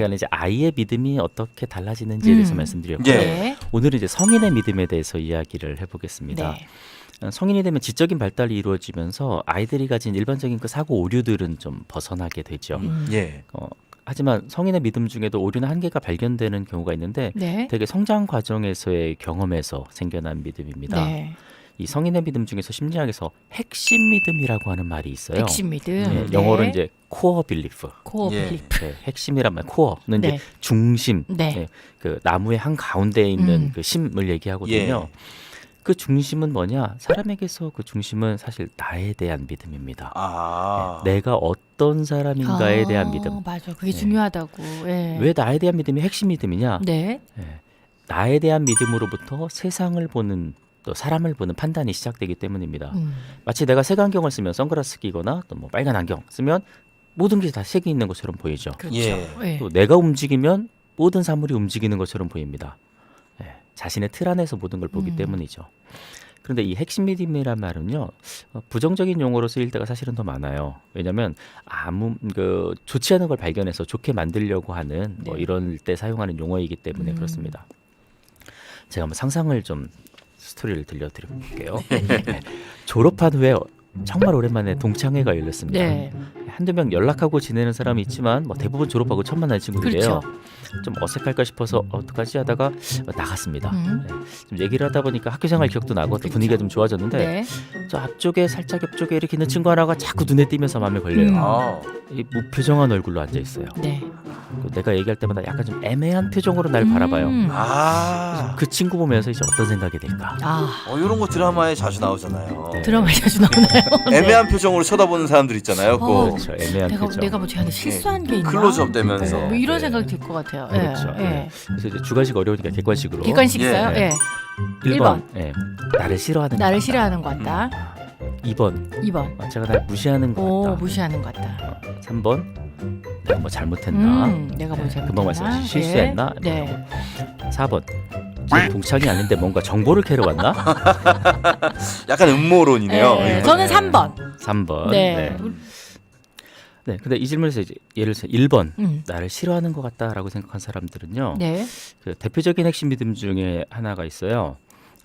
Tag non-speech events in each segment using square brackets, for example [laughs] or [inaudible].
시간에 이제 아이의 믿음이 어떻게 달라지는지에 대해서 음. 말씀드렸고요. 예. 네. 오늘은 이제 성인의 믿음에 대해서 이야기를 해보겠습니다. 네. 어, 성인이 되면 지적인 발달이 이루어지면서 아이들이 가진 일반적인 그 사고 오류들은 좀 벗어나게 되죠. 음. 예. 어, 하지만 성인의 믿음 중에도 오류나 한계가 발견되는 경우가 있는데 네. 되게 성장 과정에서의 경험에서 생겨난 믿음입니다. 네. 이 성인의 믿음 중에서 심리학에서 핵심 믿음이라고 하는 말이 있어요. 핵심 믿음. 예, 네. 영어로 이제 코어 빌리프. 코어 예. 빌리프. 네, 핵심이란 말, 코어는 네. 이제 중심, 네. 예, 그 나무의 한 가운데에 있는 음. 그 심을 얘기하거든요. 예. 그 중심은 뭐냐? 사람에게서 그 중심은 사실 나에 대한 믿음입니다. 아. 예, 내가 어떤 사람인가에 아, 대한 믿음. 맞아. 그게 네. 중요하다고. 예. 왜 나에 대한 믿음이 핵심 믿음이냐? 네. 예, 나에 대한 믿음으로부터 세상을 보는 또 사람을 보는 판단이 시작되기 때문입니다. 음. 마치 내가 색안경을 쓰면 선글라스 끼거나 또 뭐 빨간 안경 쓰면 모든 게 다 색이 있는 것처럼 보이죠. 그렇죠. 예. 예. 또 내가 움직이면 모든 사물이 움직이는 것처럼 보입니다. 예, 자신의 틀 안에서 모든 걸 보기 음. 때문이죠. 그런데 이 핵심 믿음이란 말은요 어, 부정적인 용어로 쓰일 때가 사실은 더 많아요. 왜냐하면 아무 그 좋지 않은 걸 발견해서 좋게 만들려고 하는 뭐 네. 이런 때 사용하는 용어이기 때문에 음. 그렇습니다. 제가 한번 상상을 좀 스토리를 들려드릴게요. 네. [laughs] 네. 졸업한 후에 정말 오랜만에 동창회가 열렸습니다. 네. 한두 명 연락하고 지내는 사람이 있지만 뭐 대부분 졸업하고 처음 만나는 친구들이에요. 그렇죠. 좀 어색할까 싶어서 어떡하지 하다가 나갔습니다. 음. 네. 좀 얘기를 하다 보니까 학교 생활 기억도 나고 또 분위기가 좀 좋아졌는데 네. 저 앞쪽에 살짝 옆쪽에 이렇게 있는 친구 하나가 자꾸 눈에 띄면서 마음에 걸려요. 음. 아. 이 무표정한 얼굴로 앉아 있어요. 네. 그리고 내가 얘기할 때마다 약간 좀 애매한 표정으로 날 바라봐요. 음. 아. 그 친구 보면서 이제 어떤 생각이 들까? 아. 어, 이런 거 드라마에 자주 나오잖아요. 네. 드라마에 자주 나오나요? 애매한 표정으로 쳐다보는 사람들 있잖아요. 그 어, 그렇죠. 애매한 내가 표정. 내가 뭐 쟤한테 실수한 게 있나? 클로즈업 되면서. 네. 뭐 이런 네. 생각이 들 것 같아요. 그렇죠. 예. 네. 그래서 이제 주관식 어려우니까 객관식으로. 객관식 예. 있어요? 네. 예. 1번. 예. 나를 싫어하는 것 나를 같다. 싫어하는 것 같다. 2번. 2번. 어, 제가 날 무시하는 것 오, 같다. 무시하는 것 같다. 3번. 내가 뭐 잘못했나? 음, 내가 뭐 네, 잘못했나? 금방 말씀하신 실수했나? 예. 네. 4번. 지금 동창이 아닌데 뭔가 정보를 캐러 왔나? [laughs] 약간 음모론이네요. 네. 예. 저는 3번. 3번. 네. 네. 근데 이 질문에서 이제 예를 들어서 1번. 음. 나를 싫어하는 것 같다라고 생각한 사람들은요. 네. 그 대표적인 핵심 믿음 중에 하나가 있어요.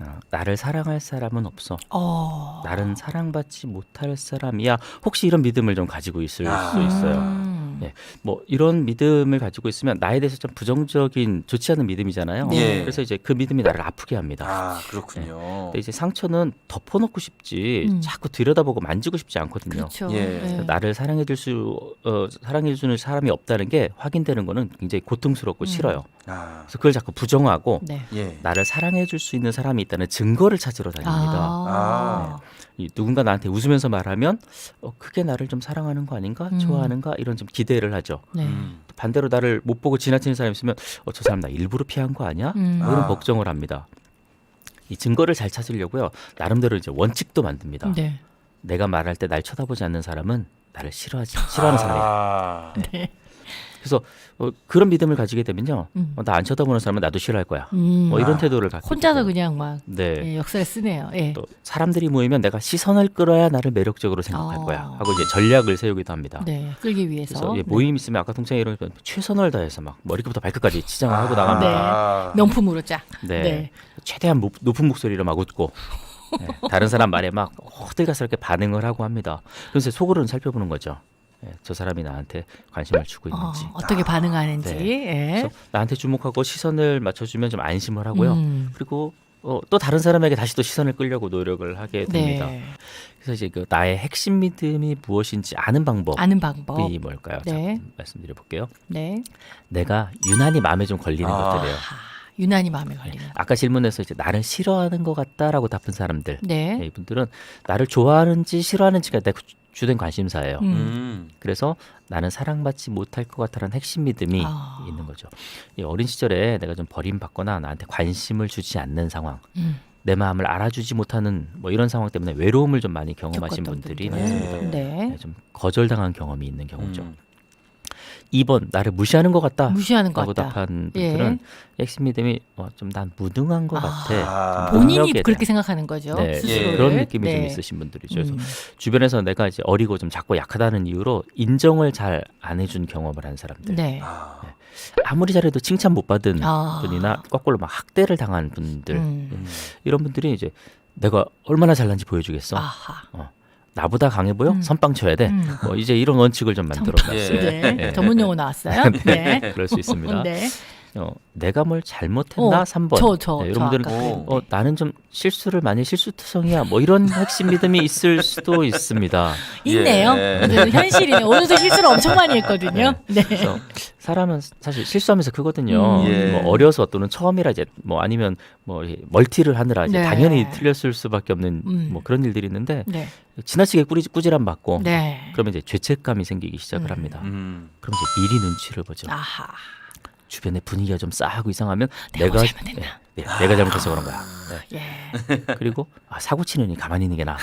어, 나를 사랑할 사람은 없어. 어. 나는 사랑받지 못할 사람이야. 혹시 이런 믿음을 좀 가지고 있을 아. 수 있어요. 음. 네. 뭐 이런 믿음을 가지고 있으면 나에 대해서 좀 부정적인 좋지 않은 믿음이잖아요. 네. 그래서 이제 그 믿음이 나를 아프게 합니다. 아, 그렇군요. 근데 이제 상처는 덮어놓고 싶지 음. 자꾸 들여다보고 만지고 싶지 않거든요. 그렇죠. 예. 네. 나를 사랑해줄 수 어, 사랑해주는 사람이 없다는 게 확인되는 거는 굉장히 고통스럽고 음. 싫어요. 아. 그래서 그걸 자꾸 부정하고 네. 예. 나를 사랑해줄 수 있는 사람이 있다는 증거를 찾으러 다닙니다. 아. 이 누군가 나한테 웃으면서 말하면 어, 그게 나를 좀 사랑하는 거 아닌가, 음. 좋아하는가 이런 좀 기대를 하죠. 네. 음. 또 반대로 나를 못 보고 지나치는 사람이 있으면 어, 저 사람 나 일부러 피한 거 아니야? 음. 뭐 이런 아. 걱정을 합니다. 이 증거를 잘 찾으려고요. 나름대로 이제 원칙도 만듭니다. 네. 내가 말할 때 날 쳐다보지 않는 사람은 나를 싫어하지 [laughs] 싫어하는 사람이야. 아. 그래서 어, 그런 믿음을 가지게 되면요, 음. 나안 쳐다보는 사람은 나도 싫어할 거야. 음. 뭐 이런 아. 태도를 갖고 혼자서. 그냥 막 네. 예, 역사를 쓰네요. 예. 또 사람들이 모이면 내가 시선을 끌어야 나를 매력적으로 생각할 어. 거야 하고 이제 전략을 세우기도 합니다. 네. 끌기 위해서. 그래서 예, 네. 모임 있으면 아까 동창이 이러면 최선을 다해서 막 머리부터 발끝까지 치장을 하고 나갑니다. 아. 명품으로 쫙. 네. 네. 최대한 모- 높은 목소리로 막 웃고 네, 다른 사람 말에 막 호들갑스럽게 반응을 하고 합니다. 그래서 속으로는 살펴보는 거죠. 네, 저 사람이 나한테 관심을 주고 어, 있는지. 어 떻게 반응하는지. 네. 예. 그래서 나한테 주목하고 시선을 맞춰주면 좀 안심을 하고요. 음. 그리고 어, 또 다른 사람에게 다시 또 시선을 끌려고 노력을 하게 됩니다. 네. 그래서 이제 그 나의 핵심 믿음이 무엇인지 아는 방법이 아는 방법. 뭘까요? 네. 자, 말씀드려 볼게요. 네. 내가 유난히 마음에 좀 걸리는 아. 것들이에요. 아, 유난히 마음에 걸리는. 아까 질문에서 이제 나를 싫어하는 것 같다라고 답한 사람들, 네. 네, 이분들은 나를 좋아하는지 싫어하는지가 내 주된 관심사예요. 음. 음. 그래서 나는 사랑받지 못할 것 같다는 핵심 믿음이 아. 있는 거죠. 이 어린 시절에 내가 좀 버림받거나 나한테 관심을 주지 않는 상황, 음. 내 마음을 알아주지 못하는 뭐 이런 상황 때문에 외로움을 좀 많이 경험하신 겪었던 분들이 분들. 많습니다. 네. 네, 좀 거절당한 경험이 있는 경우죠. 음. 2번 나를 무시하는 것 같다. 무시하는 것 라고 같다. 답한 예. 분들은 핵심 믿음이 어, 좀난 무능한 것 아. 같아. 아. 좀 본인이 능력에 그렇게 대한. 생각하는 거죠. 네, 스스로를. 그런 느낌이 네. 좀 있으신 분들이죠. 그래서 음. 주변에서 내가 이제 어리고 좀 작고 약하다는 이유로 인정을 잘 안 해준 경험을 한 사람들. 네. 아. 아무리 잘해도 칭찬 못 받은 아. 분이나 거꾸로 막 학대를 당한 분들 음. 음. 이런 분들이 이제 내가 얼마나 잘난지 보여주겠어. 아하. 나보다 강해 보여? 음. 선빵 쳐야 돼. 음. 뭐 이제 이런 원칙을 좀 만들어 예. 놨어요. 네. 예. 전문 용어 나왔어요. [laughs] 네. 그럴 수 있습니다. 네. 어, 내가 뭘 잘못했나? 어, 3번. 저, 저, 네, 저 여러분들은 아까 어, 그랬는데. 어, 나는 좀 실수를 많이 실수투성이야. 뭐 이런 핵심 믿음이 있을 수도 있습니다. [laughs] 있네요. 예. 네, 현실이네. 오늘도 실수를 엄청 많이 했거든요. 네. 그래서 사람은 사실 실수하면서 크거든요. 음. 예. 뭐 어려서 또는 처음이라 이제 뭐 아니면 뭐 멀티를 하느라 이제 네. 당연히 틀렸을 수밖에 없는 음. 뭐 그런 일들이 있는데 네. 지나치게 꾸리, 꾸지람 받고 네. 그러면 이제 죄책감이 생기기 시작을 음. 합니다. 음. 그럼 이제 미리 눈치를 보죠. 아하. 주변에 분위기가 좀 싸하고 이상하면 내가 내가 뭐 잘못했나? 네, 네, 내가 잘못해서 그런 거야. 네. 예. [laughs] 그리고 아, 사고 치느니 가만히 있는 게 나아.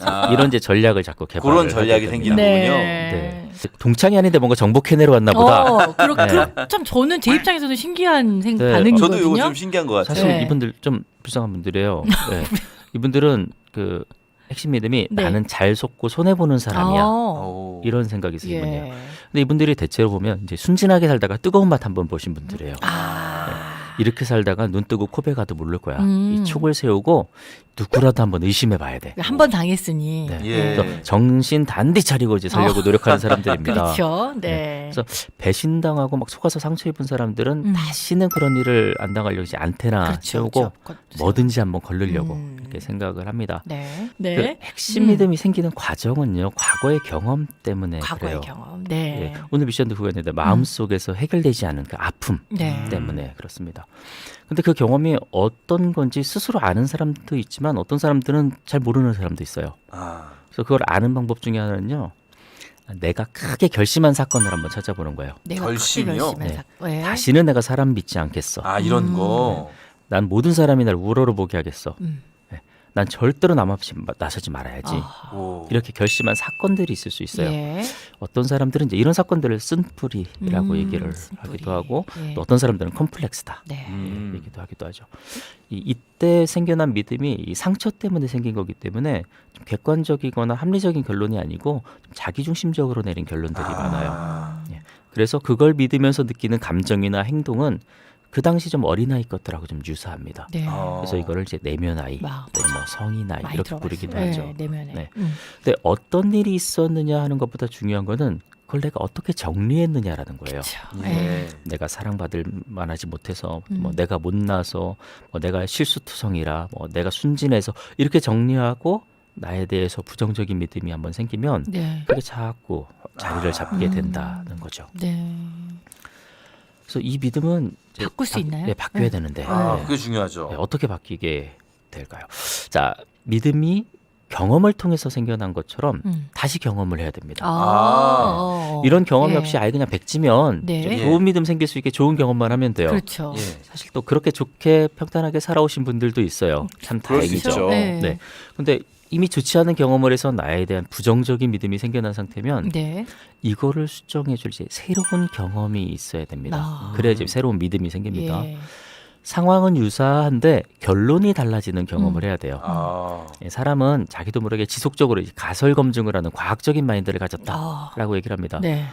아. 이런 이제 전략을 자꾸 개발. 그런 전략이 생기는 거군요. 네. 동창이 아닌데 뭔가 정복해내러 왔나 보다. 어, 그렇, 네. 그렇, 참 저는 제 입장에서도 신기한 생, 네. 반응이거든요. 저도 이거 좀 신기한 것 같아요. 사실 네. 이분들 좀 불쌍한 분들이에요. [laughs] 네. 이분들은 그 핵심 믿음이 네. 나는 잘 속고 손해 보는 사람이야. 오. 어. 이런 생각이 분이에요. 예. 근데 이분들이 대체로 보면 이제 순진하게 살다가 뜨거운 맛 한번 보신 분들이에요. 아. 이렇게 살다가 눈 뜨고 코베 가도 모를 거야. 음. 이 촉을 세우고 누구라도 한번 의심해 봐야 돼. 한 번 당했으니. 네. 예. 그래서 정신 단디 차리고 이제 살려고 노력하는 사람들입니다. [laughs] 그렇죠. 네. 그래서 배신당하고 막 속아서 상처 입은 사람들은 음. 다시는 그런 일을 안 당하려고 이제 안테나 그렇죠. 세우고 그렇죠. 그것도 뭐든지 한번 걸르려고 음. 이렇게 생각을 합니다. 네. 그 네. 핵심 음. 믿음이 생기는 과정은요 과거의 경험 때문에 과거의 그래요. 경험. 네. 예, 오늘 미션도 그거였는데 마음 속에서 해결되지 않은 그 아픔 네. 때문에 그렇습니다. 근데 그 경험이 어떤 건지 스스로 아는 사람도 있지만 어떤 사람들은 잘 모르는 사람도 있어요. 아. 그래서 그걸 아는 방법 중에 하나는요. 내가 크게 결심한 사건을 한번 찾아보는 거예요. 내가 결심이요? 네. 사- 네. 다시는 내가 사람 믿지 않겠어. 아 이런 음. 거. 난 모든 사람이 날 우러러 보게 하겠어. 음. 난 절대로 남 앞에 마- 나서지 말아야지. 아. 오. 이렇게 결심한 사건들이 있을 수 있어요. 예. 어떤 사람들은 이제 이런 사건들을 쓴뿌리라고 음, 얘기를 쓴뿌리. 하기도 하고 예. 또 어떤 사람들은 컴플렉스다. 네. 음. 얘기도 하기도 하죠. 이, 이때 생겨난 믿음이 이 상처 때문에 생긴 거기 때문에 좀 객관적이거나 합리적인 결론이 아니고 좀 자기중심적으로 내린 결론들이 많아요. 아. 그래서 그걸 믿으면서 느끼는 감정이나 행동은 그 당시 좀 어린아이 것들하고 좀 유사합니다. 네. 어. 그래서 이거를 이제 내면 아이, 마, 또는 뭐 성인 아이 많이 이렇게 들어갔어요. 부르기도 네, 하죠. 내면에. 네. 음. 근데 어떤 일이 있었느냐 하는 것보다 중요한 거는 그걸 내가 어떻게 정리했느냐라는 거예요. 그렇죠. 예. 예. 내가 사랑받을 만하지 못해서 음. 뭐 내가 못나서 뭐 내가 실수투성이라 뭐 내가 순진해서 이렇게 정리하고 나에 대해서 부정적인 믿음이 한번 생기면 네. 그게 자꾸 자리를 잡게 음. 된다는 거죠. 네. 그래서 이 믿음은 이제 바꿀 수 바- 있나요? 네, 바뀌어야 네. 되는데 아 네. 그게 중요하죠. 네, 어떻게 바뀌게 될까요? 자, 믿음이 경험을 통해서 생겨난 것처럼 음. 다시 경험을 해야 됩니다. 아. 아. 어. 이런 경험이 예. 없이 아예 그냥 백지면 네. 좀 예. 좋은 믿음 생길 수 있게 좋은 경험만 하면 돼요. 그렇죠. 예. 사실 또 그렇게 좋게 평탄하게 살아오신 분들도 있어요. 참 그럴 수 다행이죠. 있죠. 네. 네. 근데 이미 좋지 않은 경험을 해서 나에 대한 부정적인 믿음이 생겨난 상태면 네. 이거를 수정해 줄 이제 새로운 경험이 있어야 됩니다. 아. 그래야 이제 새로운 믿음이 생깁니다. 예. 상황은 유사한데 결론이 달라지는 경험을 음. 해야 돼요. 아. 예, 사람은 자기도 모르게 지속적으로 가설 검증을 하는 과학적인 마인드를 아. 가졌다라고 얘기를 합니다. 네.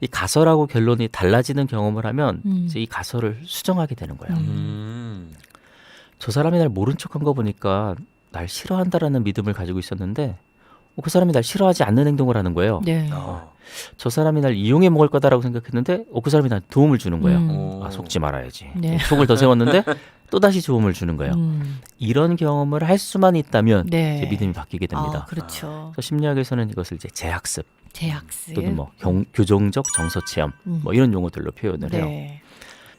이 가설하고 결론이 달라지는 경험을 하면 음. 이제 이 가설을 수정하게 되는 거예요. 음. 음. 저 사람이 날 모른 척한 거 보니까 날 싫어한다라는 믿음을 가지고 있었는데 어, 그 사람이 날 싫어하지 않는 행동을 하는 거예요. 네. 어. 저 사람이 날 이용해 먹을 거다라고 생각했는데 어, 그 사람이 날 도움을 주는 거예요. 음. 오. 아 속지 말아야지. 네. 촉을 더 세웠는데 또 다시 도움을 주는 거예요. 음. 이런 경험을 할 수만 있다면 네. 이제 믿음이 바뀌게 됩니다. 아, 그렇죠. 그래서 심리학에서는 이것을 이제 재학습 재학습. 또는 뭐 경, 교정적 정서 체험 음. 뭐 이런 용어들로 표현을 해요. 네.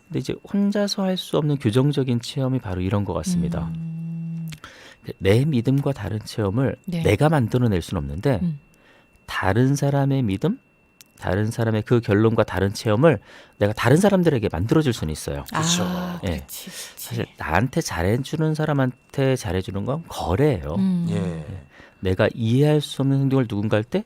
근데 이제 혼자서 할 수 없는 교정적인 체험이 바로 이런 것 같습니다. 음. 내 믿음과 다른 체험을 네. 내가 만들어낼 수는 없는데 음. 다른 사람의 믿음, 다른 사람의 그 결론과 다른 체험을 내가 다른 사람들에게 만들어줄 수는 있어요. 그쵸. 아, 예. 그렇지. 그렇지. 사실 나한테 잘해주는 사람한테 잘해주는 건 거래예요. 음. 예. 내가 이해할 수 없는 행동을 누군가 할 때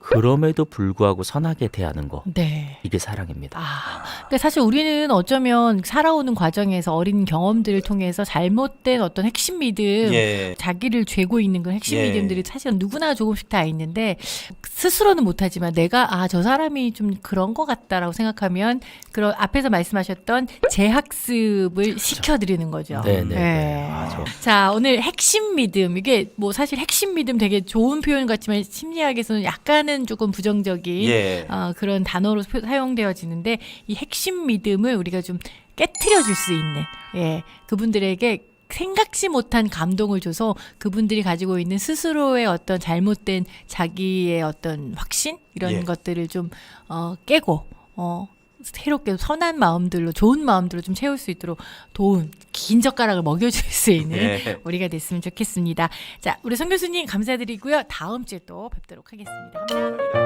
그럼에도 불구하고 선하게 대하는 거 네. 이게 사랑입니다. 아, 근데 사실 우리는 어쩌면 살아오는 과정에서 어린 경험들을 통해서 잘못된 어떤 핵심 믿음, 예. 자기를 죄고 있는 그런 핵심 예. 믿음들이 사실은 누구나 조금씩 다 있는데 스스로는 못하지만 내가 아 저 사람이 좀 그런 것 같다라고 생각하면 그런 앞에서 말씀하셨던 재학습을 시켜드리는 거죠. 네, 네, 네. 네. 맞아. 자, 오늘 핵심 믿음. 이게 뭐 사실 핵심 믿음 되게 좋은 표현 같지만 심리학에서는 약간 은 조금 부정적인 예. 어, 그런 단어로 표- 사용되어지는데 이 핵심 믿음을 우리가 좀 깨트려 줄 수 있는 예, 그분들에게 생각지 못한 감동을 줘서 그분들이 가지고 있는 스스로의 어떤 잘못된 자기의 어떤 확신 이런 예. 것들을 좀 어, 깨고 어 새롭게 선한 마음들로 좋은 마음들로 좀 채울 수 있도록 도움 긴 젓가락을 먹여줄 수 있는 예. 우리가 됐으면 좋겠습니다. 자, 우리 성 교수님 감사드리고요. 다음 주에 또 뵙도록 하겠습니다. 감사합니다.